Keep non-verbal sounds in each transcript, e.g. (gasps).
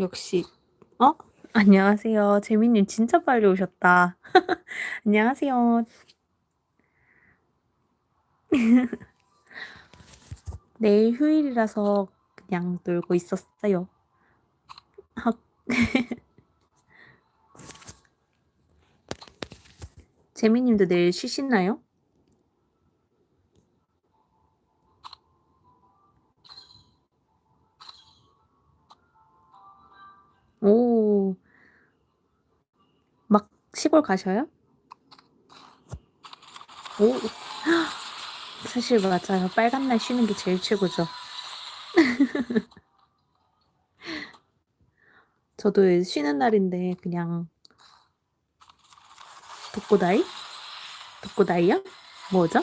역시. 어? 안녕하세요. 재민님 진짜 빨리 오셨다. (laughs) 안녕하세요. (laughs) 내일 휴일이라서 그냥 놀고 있었어요. 학. (laughs) 재민님도 내일 쉬시나요? 시골 가셔요? 오. (gasps) 사실 맞아요. 빨간 날 쉬는 게 제일 최고죠. (laughs) 저도 쉬는 날인데 그냥 독고다이? 독고다이요? 뭐죠?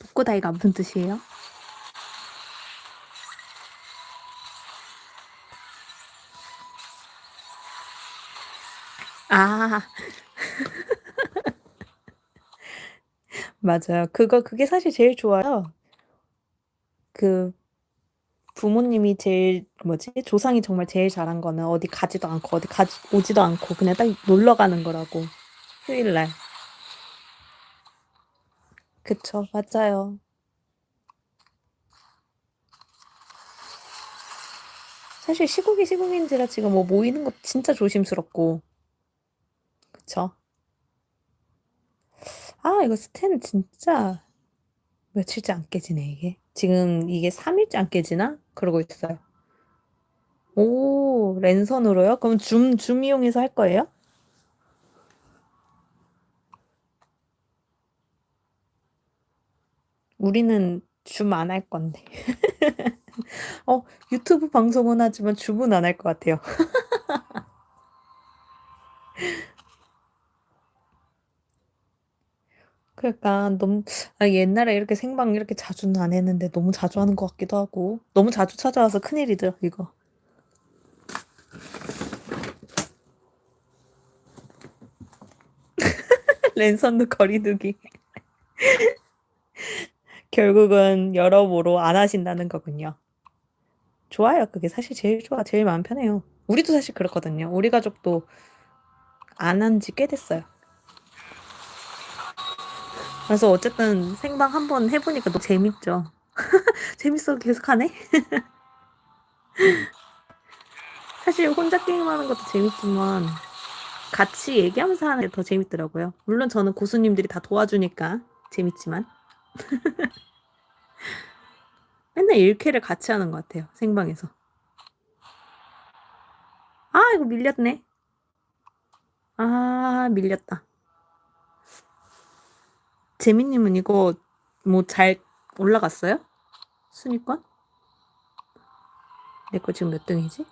독고다이가 무슨 뜻이에요? 아. 맞아요. 그거 그게 사실 제일 좋아요. 그 부모님이 제일 뭐지? 조상이 정말 제일 잘한 거는 어디 가지도 않고 어디 가지 오지도 않고 그냥 딱 놀러 가는 거라고. 휴일 날. 그쵸. 맞아요. 사실 시국이 시국인지라 지금 뭐 모이는 거 진짜 조심스럽고. 그쵸. 아 이거 스텐 진짜 며칠째 안 깨지네 이게. 지금 이게 3일째 안 깨지나? 그러고 있어요. 오 랜선으로요? 그럼 줌, 줌 이용해서 할 거예요? 우리는 줌 안 할 건데. (laughs) 어 유튜브 방송은 하지만 줌은 안 할 것 같아요. (laughs) 그러니까 너무 아 옛날에 이렇게 생방 이렇게 자주는 안 했는데 너무 자주 하는 것 같기도 하고 너무 자주 찾아와서 큰일이죠 이거. (laughs) 랜선도 거리두기. (laughs) 결국은 여러모로 안 하신다는 거군요. 좋아요. 그게 사실 제일 좋아. 제일 마음 편해요. 우리도 사실 그렇거든요. 우리 가족도 안 한 지 꽤 됐어요. 그래서 어쨌든 생방 한번 해보니까 너무 재밌죠. 재밌어 계속 하네. 사실 혼자 게임하는 것도 재밌지만 같이 얘기하면서 하는 게 더 재밌더라고요. 물론 저는 고수님들이 다 도와주니까 재밌지만 (laughs) 맨날 1쾌를 같이 하는 것 같아요. 생방에서. 아 이거 밀렸네. 아 밀렸다. 재민님은 이거 뭐 잘 올라갔어요? 순위권? 내 거 지금 몇 등이지?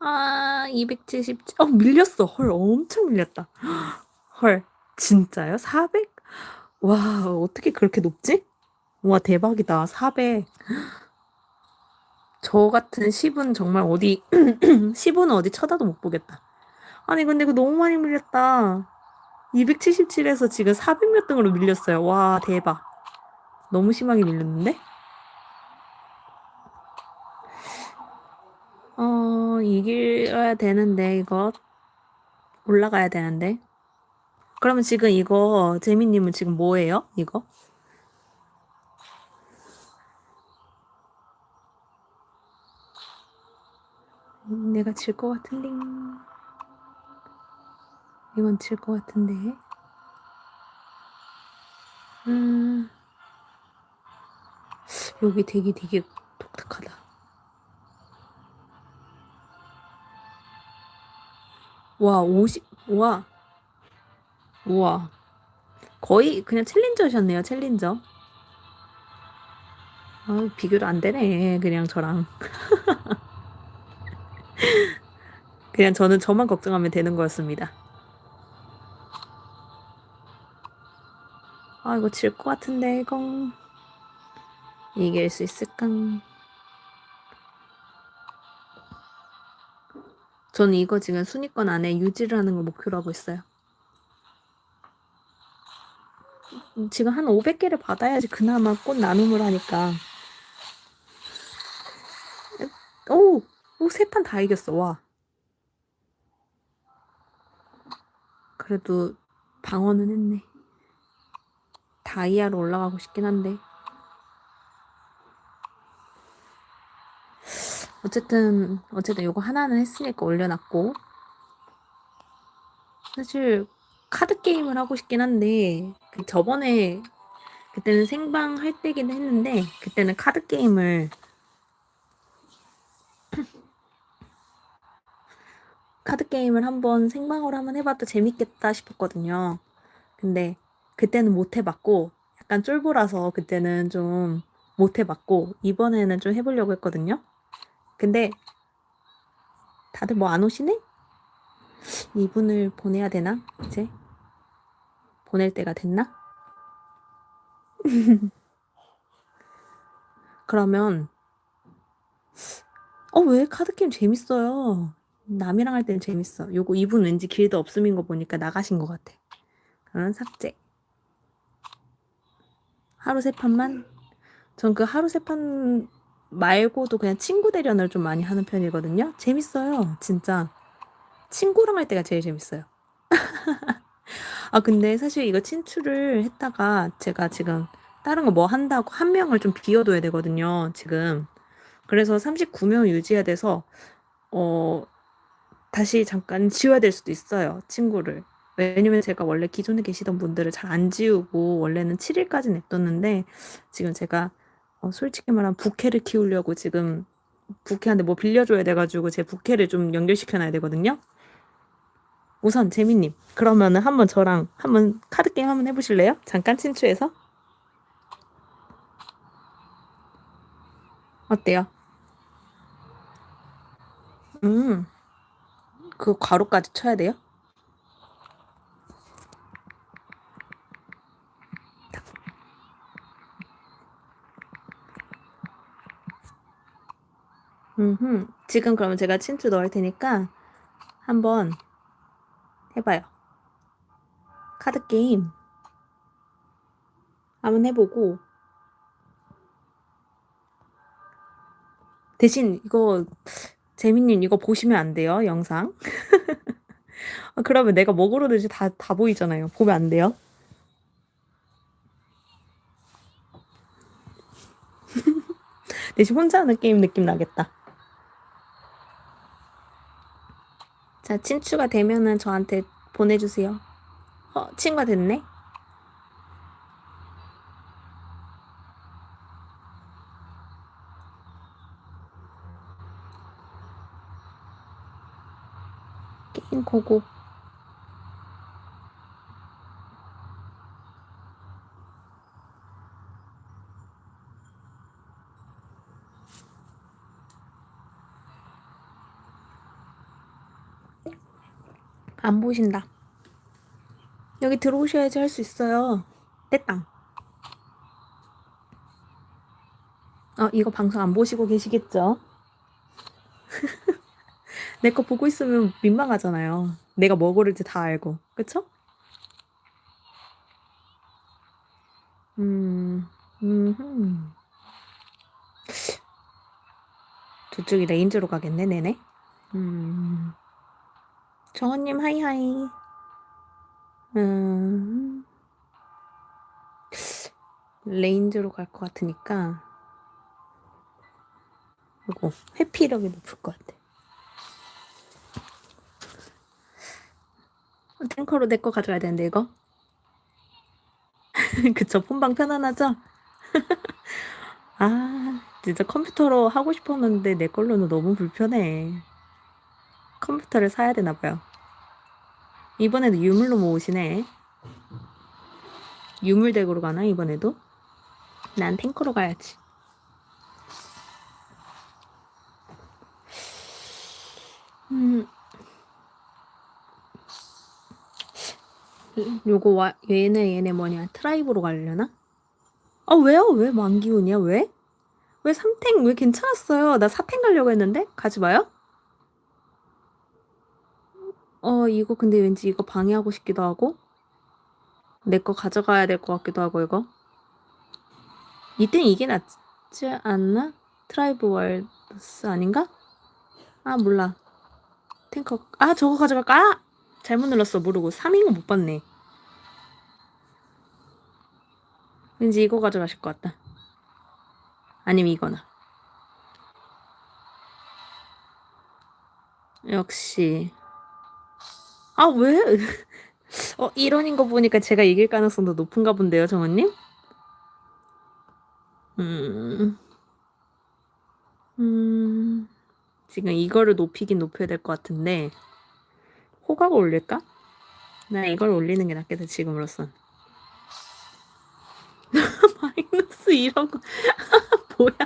아, 270. 어, 밀렸어. 헐, 엄청 밀렸다. (gasps) 헐, 진짜요? 400? 와, 어떻게 그렇게 높지? 와, 대박이다. 400. (gasps) 저 같은 10은 정말 어디, (clears throat) 10은 어디 쳐다도 못 보겠다. 아니, 근데 이거 너무 많이 밀렸다. 277에서 지금 400몇 등으로 밀렸어요. 와, 대박. 너무 심하게 밀렸는데? 어, 이겨야 되는데, 이거. 올라가야 되는데. 그러면 지금 이거, 재민님은 지금 뭐예요? 이거? 음, 내가 질 것 같은데. 이건 질 것 같은데. 음. 여기 되게 되게 독특하다. 와, 50, 와. 우와. 거의 그냥 챌린저셨네요, 챌린저. 아, 비교도 안 되네, 그냥 저랑. (laughs) 그냥 저는 저만 걱정하면 되는 거였습니다. 이거 질 것 같은데, 이거. 이길 수 있을까? 저는 이거 지금 순위권 안에 유지를 하는 걸 목표로 하고 있어요. 음, 지금 한 500개를 받아야지 그나마 꽃 나눔을 하니까. 오! 오, 세 판 다 이겼어, 와. 그래도 방어는 했네. 다이아로 올라가고 싶긴 한데. 어쨌든, 어쨌든 요거 하나는 했으니까 올려놨고. 사실, 카드 게임을 하고 싶긴 한데, 그 저번에, 그때는 생방 할 때긴 했는데, 그때는 카드 게임을 (clears throat) 카드 게임을 한번 생방으로 한번 해봐도 재밌겠다 싶었거든요. 근데 그때는 못 해봤고 약간 쫄보라서 그때는 좀 못 해봤고 이번에는 좀 해보려고 했거든요. 근데 다들 뭐 안 오시네? 이분을 보내야 되나? 이제 보낼 때가 됐나? (laughs) 그러면 어 왜 카드 게임 재밌어요. 남이랑 할 때는 재밌어. 요거 이분 왠지 길드 없음인 거 보니까 나가신 것 같아. 그러면 삭제. 하루 세 판만? 전 그 하루 세 판 말고도 그냥 친구 대련을 좀 많이 하는 편이거든요. 재밌어요. 진짜. 친구랑 할 때가 제일 재밌어요. (laughs) 아, 근데 사실 이거 친추를 했다가 제가 지금 다른 거 뭐 한다고 한 명을 좀 비워둬야 되거든요. 지금. 그래서 39명 유지해야 돼서, 어, 다시 잠깐 지워야 될 수도 있어요. 친구를. 왜냐면 제가 원래 기존에 계시던 분들을 잘 안 지우고 원래는 7일까지 냅뒀는데 지금 제가 어, 솔직히 말하면 부캐를 키우려고 지금 부캐한테 뭐 빌려줘야 돼가지고 제 부캐를 좀 연결시켜놔야 되거든요. 우선 재민님 그러면은 한번 저랑 한번 카드 게임 한번 해보실래요? 잠깐 친추해서 어때요? 음. 그 괄호까지 쳐야 돼요? 음, 지금 그러면 제가 친추 넣을 테니까 한번 해봐요. 카드 게임 한번 해보고 대신 이거 재민님 이거 보시면 안 돼요 영상. 아, (laughs) 그러면 내가 뭐 고르는지 다, 다 보이잖아요. 보면 안 돼요. (laughs) 대신 혼자 하는 게임 느낌 나겠다. 자, 친추가 되면은 저한테 보내주세요. 어, 친구가 됐네? 고고. 안 보신다. 여기 들어오셔야지 할 수 있어요. 떼땅. 어, 이거 방송 안 보시고 계시겠죠? (laughs) 내 거 보고 있으면 민망하잖아요. 내가 뭐 고를지 다 알고. 그쵸? 음, 음, 저쪽이 레인저로 가겠네, 네네. 음. 정원님, 하이하이. 음. 레인저로 갈 것 같으니까. 이거 회피력이 높을 것 같아. 탱커로 내 거 가져야 되는데 이거 (laughs) 그쵸 폰방 편안하죠? (laughs) 아 진짜 컴퓨터로 하고 싶었는데 내 걸로는 너무 불편해 컴퓨터를 사야 되나 봐요 이번에도 유물로 모으시네 유물 덱으로 가나 이번에도? 난 탱커로 가야지 음 요거 와 얘네 얘네 뭐냐 트라이브로 가려나? 아 왜요? 왜 만기운이야? 왜? 왜 삼탱 왜 괜찮았어요? 나 사탱 가려고 했는데 가지 마요. 어 이거 근데 왠지 이거 방해하고 싶기도 하고 내 거 가져가야 될 것 같기도 하고 이거. 이땐 이게 낫지 않나? 트라이브 월드스 아닌가? 아 몰라. 탱커 아 저거 가져갈까? 아! 잘못 눌렀어 모르고 3인 거 못 봤네. 왠지 이거 가져가실 것 같다. 아니면 이거나. 역시. 아, 왜? (laughs) 어, 1원인 거 보니까 제가 이길 가능성도 높은가 본데요, 정원님? 음, 음, 지금 이거를 높이긴 높여야 될 것 같은데, 호가가 올릴까? 나 이걸 올리는 게 낫겠다, 지금으로선. (laughs) 마이너스 이런 거, (laughs) 뭐야.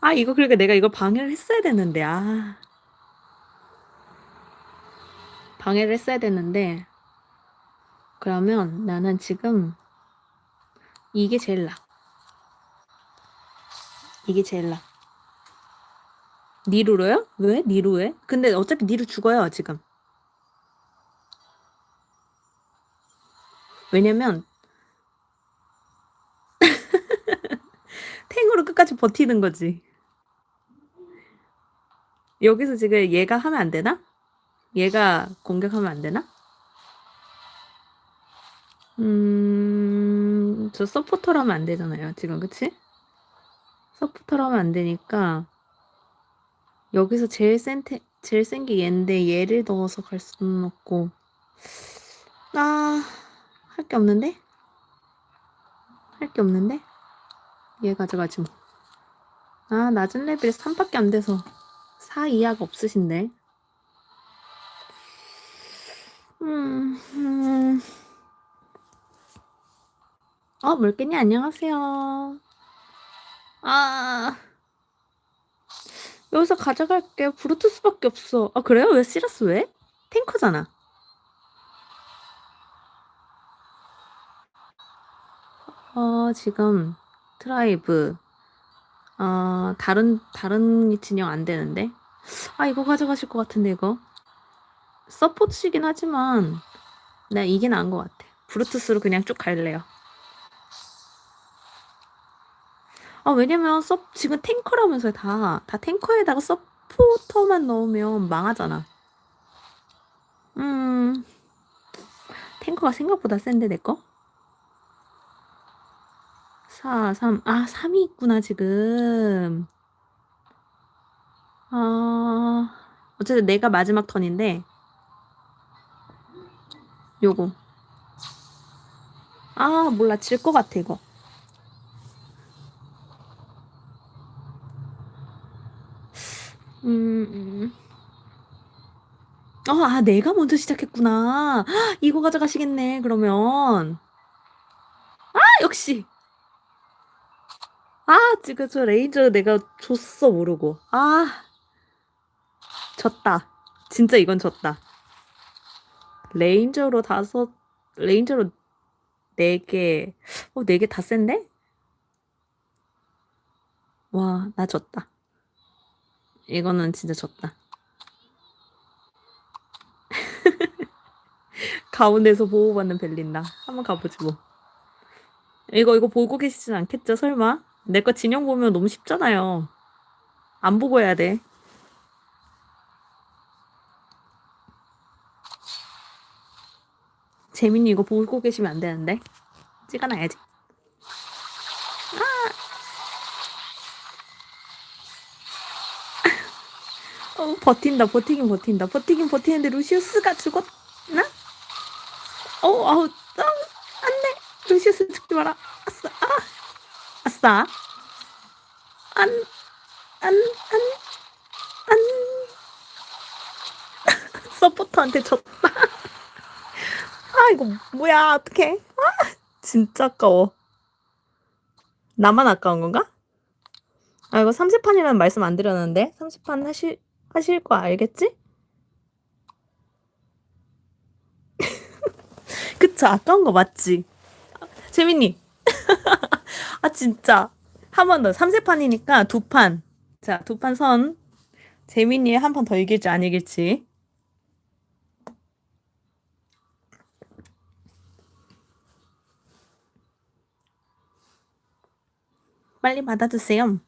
아, 이거 그러니까 내가 이걸 방해를 했어야 됐는데, 아. 방해를 했어야 됐는데, 그러면 나는 지금 이게 제일 나. 이게 제일 나. 니루로요? 왜? 니루에? 근데 어차피 니루 죽어요, 지금. 왜냐면, (laughs) 탱으로 끝까지 버티는 거지. 여기서 지금 얘가 하면 안 되나? 얘가 공격하면 안 되나? 음, 저 서포터로 하면 안 되잖아요. 지금, 그치? 서포터로 하면 안 되니까, 여기서 제일 센, 테, 제일 센 게 얘인데, 얘를 넣어서 갈 수는 없고, 아, 할 게 없는데? 할 게 없는데? 얘 가져가지 뭐. 아, 낮은 레벨이 3밖에 안 돼서 4 이하가 없으신데. 어, 물개님 안녕하세요. 아, 여기서 가져갈게요. 브루투스밖에 없어. 아, 그래요? 왜 시라스 왜? 탱커잖아. 어, 지금 트라이브 어, 다른 다른 진영 안 되는데. 아, 이거 가져가실 것 같은데 이거. 서포트시긴 하지만 나 이게 나은 것 같아. 브루투스로 그냥 쭉 갈래요. 아, 왜냐면 서 지금 탱커라면서요, 다. 다 탱커에다가 서포터만 넣으면 망하잖아. 음. 탱커가 생각보다 센데 내 거? 4, 3. 아, 3이 있구나, 지금. 아, 어쨌든 내가 마지막 턴인데, 요거. 아, 몰라. 질 것 같아, 이거. 어, 아, 내가 먼저 시작했구나. 헉, 이거 가져가시겠네, 그러면. 아, 역시. 아, 지금 저 레인저 내가 줬어, 모르고. 아, 졌다. 진짜 이건 졌다. 레인저로 다섯, 레인저로 네 개, 어, 네 개 다 센데? 와, 나 졌다. 이거는 진짜 졌다. 가운데서 보호받는 벨린다. 한번 가보지 뭐. 이거 이거 보고 계시진 않겠죠? 설마? 내 거 진영 보면 너무 쉽잖아요. 안 보고 해야 돼. 재민이 이거 보고 계시면 안 되는데. 찍어놔야지. 아! (laughs) 어, 버틴다, 버티긴 버틴다. 버티긴 버티는데 루시우스가 죽었나? 어, 아우, 아우, 안 돼. 루시우스 죽지 마라. 아싸, 아, 아싸. 안, 안, 안, 안. (laughs) 서포터한테 졌다. 아, 이거 뭐야, 어떡해. 아, 진짜 아까워. 나만 아까운 건가? 아, 이거 30판이라는 말씀 안 드렸는데? 30판 하실, 하실 거 알겠지? 그쵸? 아까운 거 맞지? 재민님. (laughs) 아, 진짜. 한 번 더. 3세판이니까 두 판. 자, 두 판 선. 재민이 한 판 더 이길지 안 이길지. 빨리 받아주세요.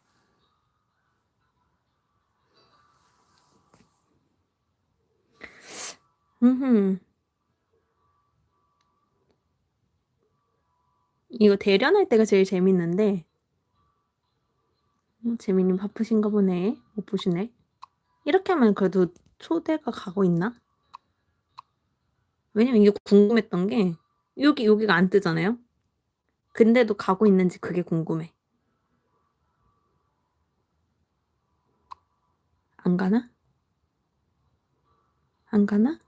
이거 대련할 때가 제일 재밌는데. 음, 재민님 바쁘신가 보네. 못 보시네. 이렇게 하면 그래도 초대가 가고 있나? 왜냐면 이게 궁금했던 게 여기 여기가 안 뜨잖아요. 근데도 가고 있는지 그게 궁금해. 안 가나? 안 가나?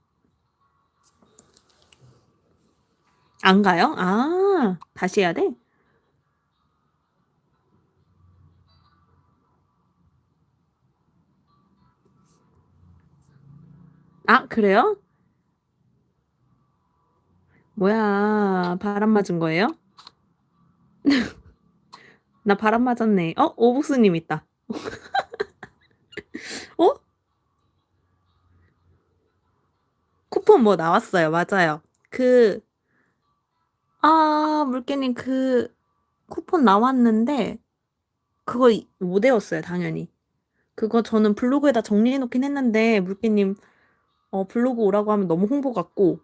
안 가요? 아, 다시 해야 돼? 아, 그래요? 뭐야, 바람 맞은 거예요? (laughs) 나 바람 맞았네. 어, 오복스님 있다. (laughs) 어? 쿠폰 뭐 나왔어요. 맞아요. 그, 아, 물개님 그 쿠폰 나왔는데, 그거 이- 못 외웠어요, 당연히. 그거 저는 블로그에다 정리해 놓긴 했는데, 물개님, 어, 블로그 오라고 하면 너무 홍보 같고.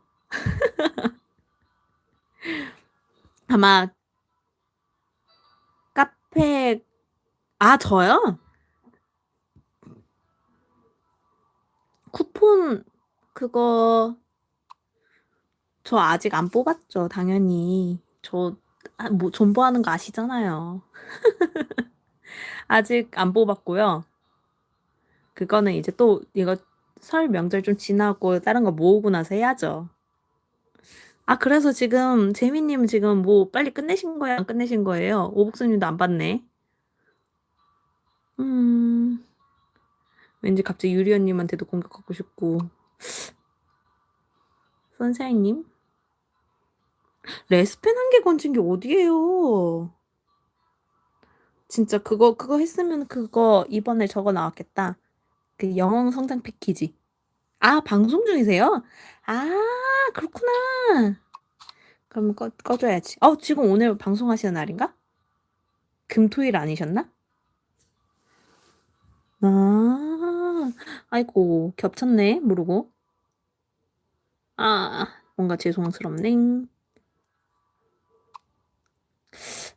(laughs) 아마, 카페, 아, 저요? 쿠폰, 그거, 저 아직 안 뽑았죠, 당연히. 저, 아, 뭐, 존버하는 거 아시잖아요. (laughs) 아직 안 뽑았고요. 그거는 이제 또, 이거 설 명절 좀 지나고 다른 거 모으고 나서 해야죠. 아, 그래서 지금, 재민님 지금 뭐 빨리 끝내신 거예요? 안 끝내신 거예요? 오복수 님도 안 봤네. 음, 왠지 갑자기 유리 언님한테도 공격하고 싶고. 선샤이님? 레스펜 한 개 건진 게 어디예요? 진짜 그거 그거 했으면 그거 이번에 저거 나왔겠다. 그 영어 성장 패키지. 아 방송 중이세요? 아 그렇구나. 그럼 꺼 꺼줘야지. 어 지금 오늘 방송하시는 날인가? 금토일 아니셨나? 아 아이고 겹쳤네 모르고. 아 뭔가 죄송스럽네.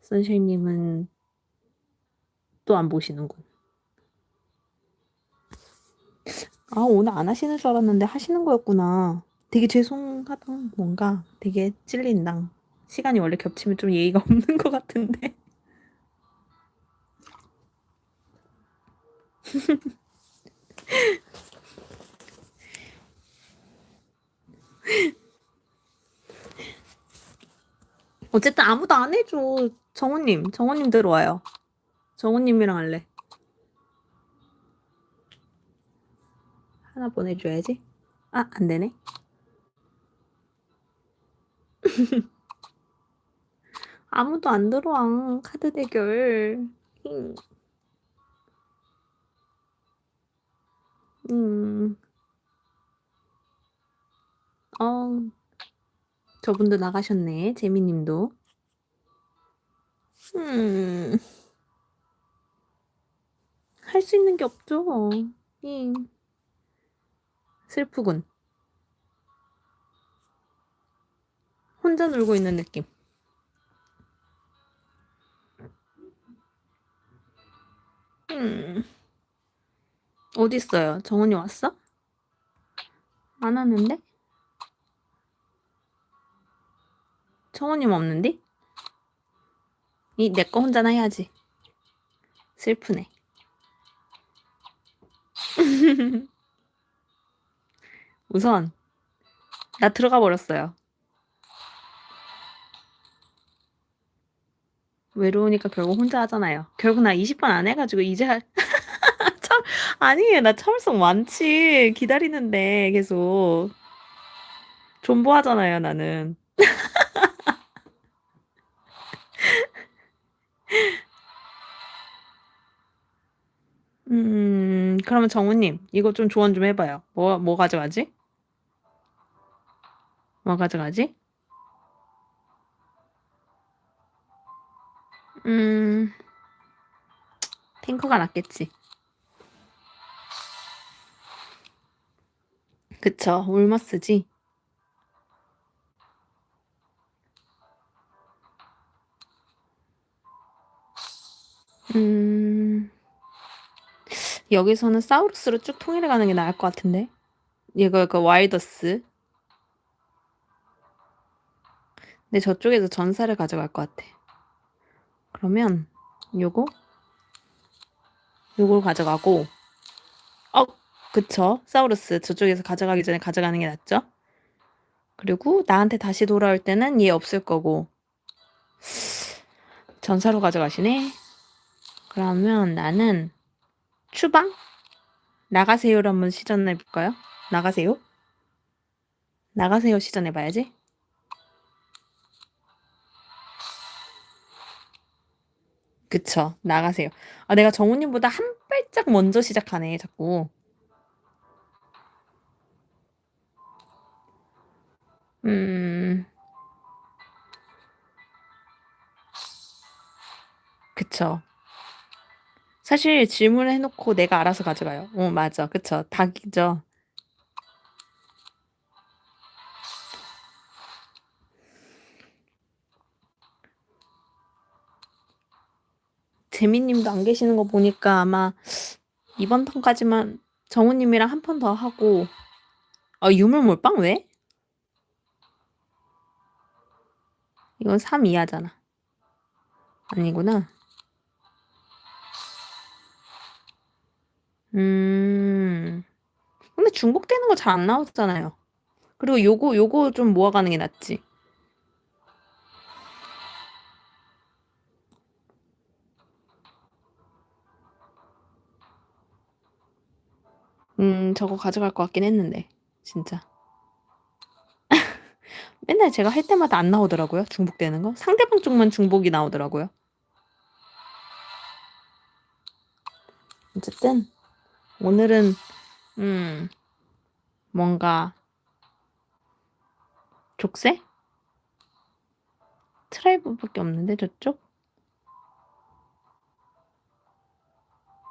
선생님은 또 안 보시는군. 아, 오늘 안 하시는 줄 알았는데 하시는 거였구나. 되게 죄송하다. 뭔가 되게 찔린다. 시간이 원래 겹치면 좀 예의가 (laughs) 없는 것 같은데. (laughs) (laughs) 어쨌든 아무도 안 해줘. 정우님, 정우님 들어와요. 정우님이랑 할래. 하나 보내줘야지. 아, 안 되네. (laughs) 아무도 안 들어와. 카드 대결. 힝. 음. 어. 저분도 나가셨네. 재미님도. 음. 할 수 있는 게 없죠. 잉. 슬프군. 혼자 놀고 있는 느낌. 음. 어디 있어요? 정훈이 왔어? 안 왔는데? 정훈님 없는데? 이 내 거 혼자나 해야지. 슬프네. (laughs) 우선 나 들어가 버렸어요. 외로우니까 결국 혼자 하잖아요. 결국 나 20번 안 해가지고 이제 할... (laughs) 참 아니에요. 나 참을성 많지. 기다리는데 계속 존버하잖아요. 나는. (laughs) 음, 그러면 정우님, 이거 좀 조언 좀 해 봐요. 뭐, 뭐 가져가지? 뭐 가져가지? 음, 탱커가 낫겠지. 그쵸. 울머스지. 음, 여기서는 사우루스로 쭉 통일해 가는 게 나을 것 같은데. 이거 그 와이더스. 근데 저쪽에서 전사를 가져갈 것 같아. 그러면 요거? 요걸 가져가고. 어 그쵸. 사우루스 저쪽에서 가져가기 전에 가져가는 게 낫죠? 그리고 나한테 다시 돌아올 때는 얘 없을 거고. 전사로 가져가시네 그러면 나는 추방? 나가세요를 한번 시전해 볼까요? 나가세요? 나가세요 시전해 봐야지. 그쵸. 나가세요. 아 내가 정우님보다 한 발짝 먼저 시작하네 자꾸. 음. 그쵸 사실 질문을 해 놓고 내가 알아서 가져가요. 어 맞아. 그쵸. 닭이죠. 재민님도 안 계시는 거 보니까 아마 이번 턴까지만 정우 님이랑 한판더 하고. 아 유물 몰빵? 왜? 이건 3 이하잖아. 아니구나 음 근데 중복되는 거 잘 안 나오잖아요 그리고 요거 요거 좀 모아가는 게 낫지 음, 저거 가져갈 것 같긴 했는데, 진짜. (laughs) 맨날 제가 할 때마다 안 나오더라고요, 중복되는 거. 상대방 쪽만 중복이 나오더라고요. 어쨌든, 오늘은, 음, 뭔가, 족쇄? 트라이브밖에 없는데, 저쪽?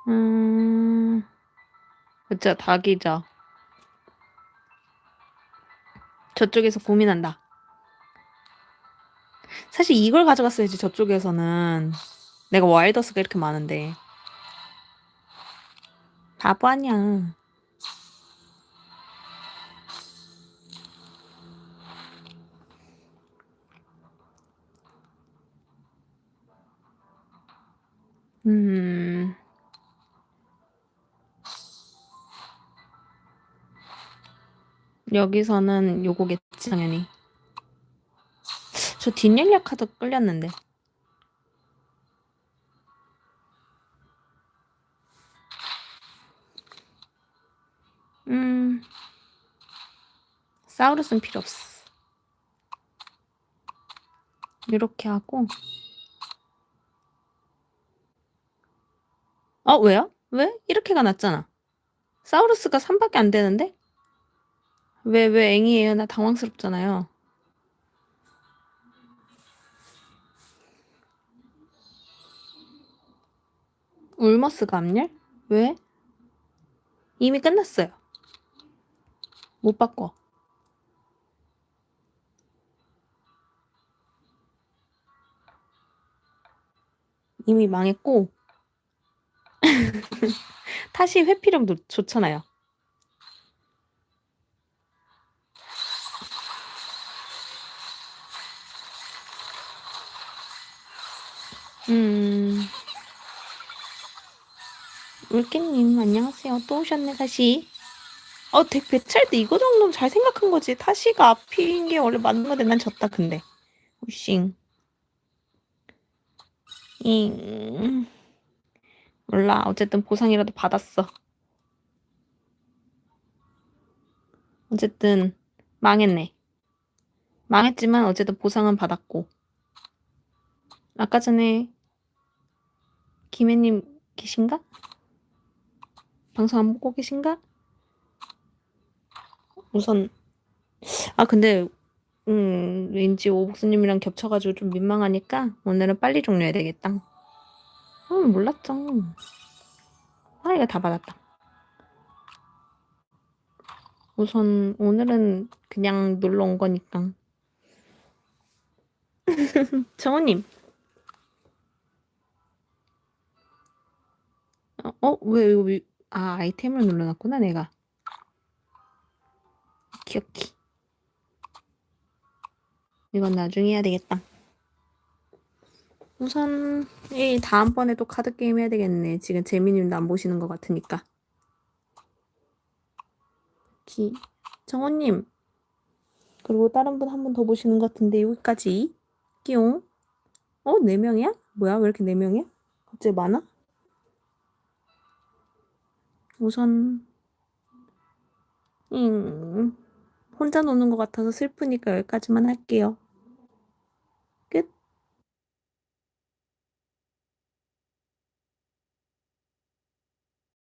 음, 그쵸, 닭이죠. 저쪽에서 고민한다. 사실 이걸 가져갔어야지, 저쪽에서는. 내가 와일더스가 이렇게 많은데. 바보 아니야. 음. 여기서는 요거겠지, 당연히. 저 뒷연락 카드 끌렸는데. 사우루스는 필요 없어. 이렇게 하고. 어, 왜요? 왜? 이렇게가 낫잖아. 사우루스가 3밖에 안 되는데? 왜, 왜 앵이에요? 나 당황스럽잖아요. 울머스가 암열? 왜? 이미 끝났어요. 못 바꿔. 이미 망했고 (laughs) 다시 회피력도 좋잖아요. 음. 울기님 안녕하세요. 또 오셨네 다시. 어, 덱 배치할 때 이거 정도면 잘 생각한 거지. 타시가 앞인 게 원래 맞는 건데 난 졌다 근데. 우싱. 잉. 몰라. 어쨌든 보상이라도 받았어. 어쨌든 망했네. 망했지만 어쨌든 보상은 받았고. 아까 전에 김혜님 계신가? 방송 안 보고 계신가? 우선 아 근데 음 왠지 오복수님이랑 겹쳐 가지고 좀 민망하니까 오늘은 빨리 종료해야 되겠다. 음, 몰랐죠. 아, 이거 다 받았다. 우선 오늘은 그냥 놀러 온 거니까. (laughs) 정우님. 어, 어, 왜 이거 위- 아 아이템을 눌러놨구나 내가. 기억히. 이건 나중에 해야 되겠다. 우선 이 다음번에 또 카드 게임 해야 되겠네. 지금 재민님도 안 보시는 것 같으니까. 기 정원님 그리고 다른 분 한 분 더 보시는 것 같은데 여기까지 끼용. 어, 네 명이야? 뭐야? 왜 이렇게 네 명이야? 갑자기 많아? 우선 음, 혼자 노는 것 같아서 슬프니까 여기까지만 할게요.